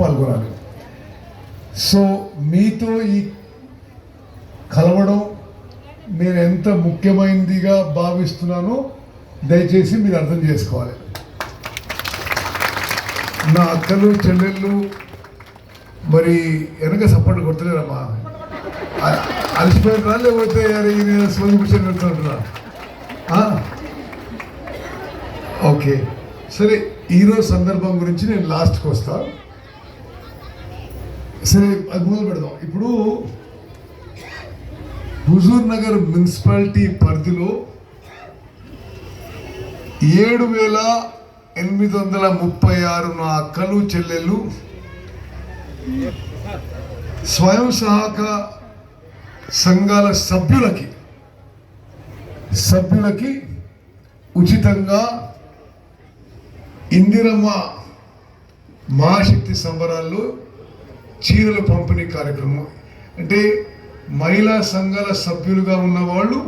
పాల్గొనాలి. సో మీతో ఈ కలవడం నేను ఎంత ముఖ్యమైనదిగా భావిస్తున్నానో దయచేసి మీరు అర్థం చేసుకోవాలి. నా అక్కలు చెల్లెళ్ళు మరి వెనక సపోర్ట్ కొట్టలేరమ్మా. అ- అలసిపోయినరా లేకపోతే అరే ఈయన కూర్చొని పెడుతుంటారా? ఓకే. సరే ఈరోజు సందర్భం గురించి నేను లాస్ట్కి వస్తాను సరే అది మొదలు పెడదాం. ఇప్పుడు హుజూర్ నగర్ మున్సిపాలిటీ పరిధిలో ఏడు వేల ఎనిమిది వందల ముప్పై ఆరు నా అక్కలు చెల్లెళ్ళు స్వయం సహాయక సంఘాల సభ్యులకి సభ్యులకి ఉచితంగా ఇందిరమ్మ మహాశక్తి సంబరాల్లో చీరల పంపిణీ కార్యక్రమం. అంటే మహిళా సంఘాల సభ్యులుగా ఉన్నవాళ్ళు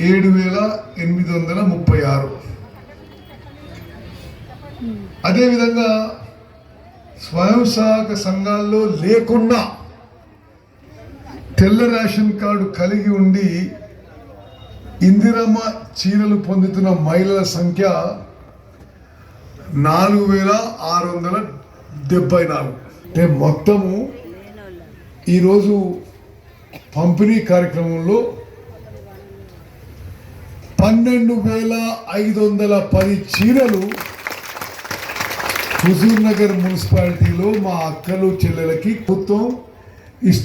ఏడు వేల ఎనిమిది వందల ముప్పై ఆరు. అదేవిధంగా స్వయం సహాయక సంఘాల్లో లేకుండా తెల్ల రేషన్ కార్డు కలిగి ఉండి ఇందిరమ్మ చీరలు పొందుతున్న మహిళల సంఖ్య నాలుగు వేల ఆరు వందల డెబ్బై నాలుగు. అంటే మొత్తము ఈరోజు పంపిణీ కార్యక్రమంలో పన్నెండు వేల ఐదు వందల పది చీరలు హుజూర్ నగర్ మున్సిపాలిటీలో మా అక్కలు చెల్లెలకి ప్రభుత్వం ఇస్తు